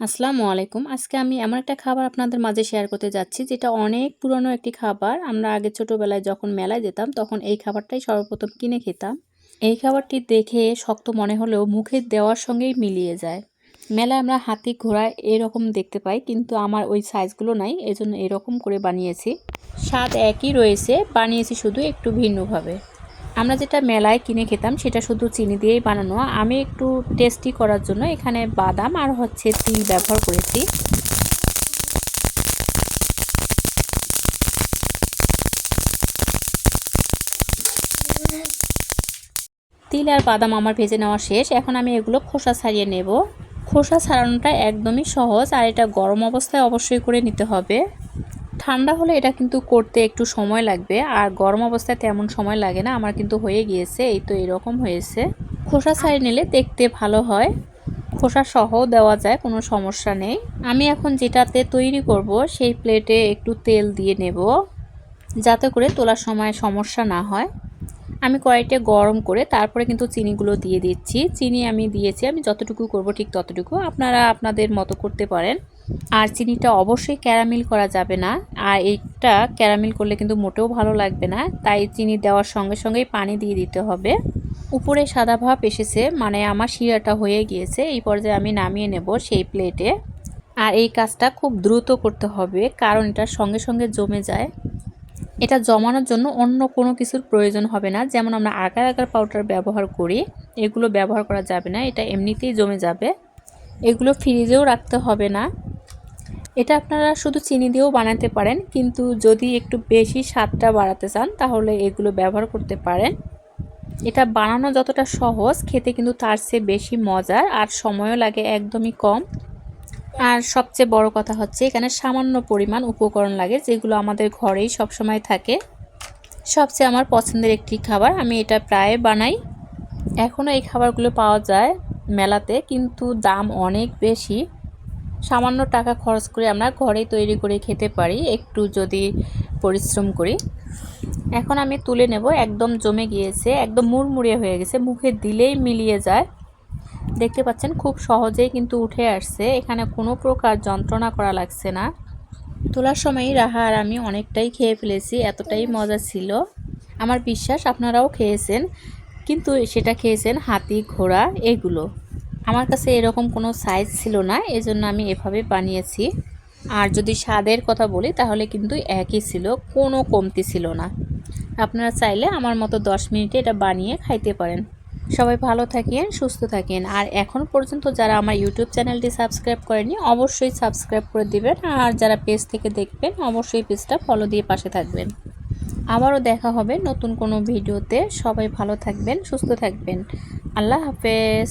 আসসালামু আলাইকুম। আজকে আমি এমন একটা খাবার আপনাদের মাঝে শেয়ার করতে যাচ্ছি, যেটা অনেক পুরনো একটি খাবার। আমরা আগে ছোটোবেলায় যখন মেলায় যেতাম, তখন এই খাবারটাই সর্বপ্রথম কিনে খেতাম। এই খাবারটি দেখে শক্ত মনে হলেও মুখে দেওয়ার সঙ্গেই মিলিয়ে যায়। মেলায় আমরা হাতি, ঘোড়া এরকম দেখতে পাই, কিন্তু আমার ওই সাইজগুলো নাই, এজন্য এরকম করে বানিয়েছি। স্বাদ একই রয়েছে, বানিয়েছি শুধু একটু ভিন্নভাবে। আমরা যেটা মেলায় কিনে খেতাম, সেটা শুধু চিনি দিয়েই বানানো। আমি একটু টেস্টি করার জন্য এখানে বাদাম আর হচ্ছে তিল ব্যবহার করেছি। তিল আর বাদাম আমার ভেজে নেওয়া শেষ। এখন আমি এগুলো খোসা ছাড়িয়ে নেব। খোসা ছাড়ানোটা একদমই সহজ, আর এটা গরম অবস্থায় অবশ্যই করে নিতে হবে। ঠান্ডা হলে এটা কিন্তু করতে একটু সময় লাগবে, আর গরম অবস্থায় তেমন সময় লাগে না, আমার কিন্তু হয়ে গিয়েছে, এই তো এরকম হয়েছে। খোসা ছাড়িয়ে নিলে দেখতে ভালো হয়, খোসা সহ দেওয়া যায়, কোনো সমস্যা নেই। আমি এখন যেটাতে তৈরি করব, সেই প্লেটে একটু তেল দিয়ে নেব, যাতে করে তোলার সময় সমস্যা না হয়। আমি কড়াইটা গরম করে তারপরে কিন্তু চিনিগুলো দিয়ে দিচ্ছি, চিনি আমি দিয়েছি, আমি যতটুকু করব ঠিক ততটুকু। আপনারা আপনাদের মতো করতে পারেন। আর চিনিটা অবশ্যই ক্যারামিল করা যাবে না। আর এইটা ক্যারামিল করলে কিন্তু মোটেও ভালো লাগবে না। তাই চিনি দেওয়ার সঙ্গে সঙ্গেই পানি দিয়ে দিতে হবে। উপরে সাদা ভাব এসেছে মানে আমার শিরাটা হয়ে গিয়েছে। এই পর্যায়ে আমি নামিয়ে নেব সেই প্লেটে। আর এই কাজটা খুব দ্রুত করতে হবে, কারণ এটা সঙ্গে সঙ্গে জমে যায়। এটা জমানোর জন্য অন্য কোনো কিছুর প্রয়োজন হবে না। যেমন আমরা আগার আগার পাউডার ব্যবহার করি, এগুলো ব্যবহার করা যাবে না। এটা এমনিতেই জমে যাবে। এগুলো ফ্রিজেও রাখতে হবে না। এটা আপনারা শুধু চিনি দিয়েও বানাতে পারেন, কিন্তু যদি একটু বেশি স্বাদটা বাড়াতে চান, তাহলে এগুলো ব্যবহার করতে পারেন। এটা বানানো যতটা সহজ, খেতে কিন্তু তার চেয়ে বেশি মজার আর সময়ও লাগে একদমই কম। আর সবচেয়ে বড় কথা হচ্ছে, এখানে সামান্য পরিমাণ উপকরণ লাগে, যেগুলো আমাদের ঘরেই সবসময় থাকে। সবচেয়ে আমার পছন্দের একটি খাবার, আমি এটা প্রায় বানাই। এখনও এই খাবারগুলো পাওয়া যায় মেলাতে, কিন্তু দাম অনেক বেশি। সামান্য টাকা খরচ করে আমরা ঘরেই তৈরি করে খেতে পারি, একটু যদি পরিশ্রম করি। এখন আমি তুলে নেব, একদম জমে গিয়েছে, একদম মুড়মুড়িয়ে হয়ে গেছে, মুখে দিলেই মিলিয়ে যায়। দেখতে পাচ্ছেন, খুব সহজেই কিন্তু উঠে আসছে, এখানে কোনো প্রকার যন্ত্রণা করা লাগছে না। তোলার সময় রাহা আর আমি অনেকটাই খেয়ে ফেলেছি, এতটাই মজা ছিল। আমার বিশ্বাস, আপনারাও খেয়েছেন, কিন্তু সেটা খেয়েছেন হাতি, ঘোড়া, এগুলো। আমার কাছে এরকম কোনো সাইজ ছিল না, এজন্য আমি এভাবে বানিয়েছি। আর যদি স্বাদের কথা বলি, তাহলে কিন্তু একই ছিল, কোনো কমতি ছিল না। আপনারা চাইলে আমার মতো দশ মিনিটে এটা বানিয়ে খাইতে পারেন। সবাই ভালো থাকেন, সুস্থ থাকেন। আর এখন পর্যন্ত যারা আমার ইউটিউব চ্যানেলটি সাবস্ক্রাইব করেনি অবশ্যই সাবস্ক্রাইব করে দিবেন। আর যারা পেজ থেকে দেখবেন, অবশ্যই পেজটা ফলো দিয়ে পাশে থাকবেন। আবারও দেখা হবে নতুন কোনো ভিডিওতে। সবাই ভালো থাকবেন, সুস্থ থাকবেন। আল্লাহ হাফেজ।